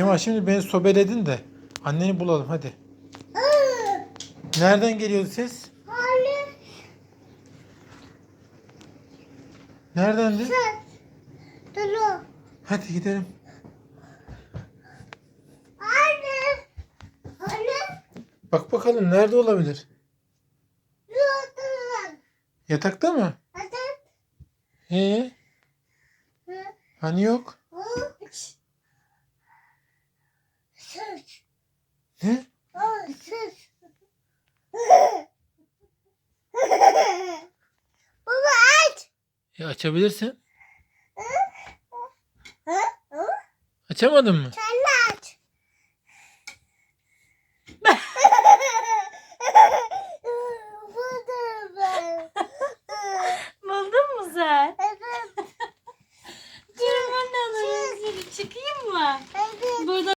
Kemal şimdi beni sobeledin de anneni bulalım hadi. Nereden geliyordu ses? Hayır. Neredendi? Sen. Dolu. Hadi gidelim. Anne. Anne. Bak bakalım nerede olabilir? Yatakta mı? Hadi. Ee, hani yok? Baba aç. E açabilirsin. Açamadın mı? Sen aç. Buldum ben. Buldun mu sen? Evet. Dur ben de alırım. Çıkayım mı?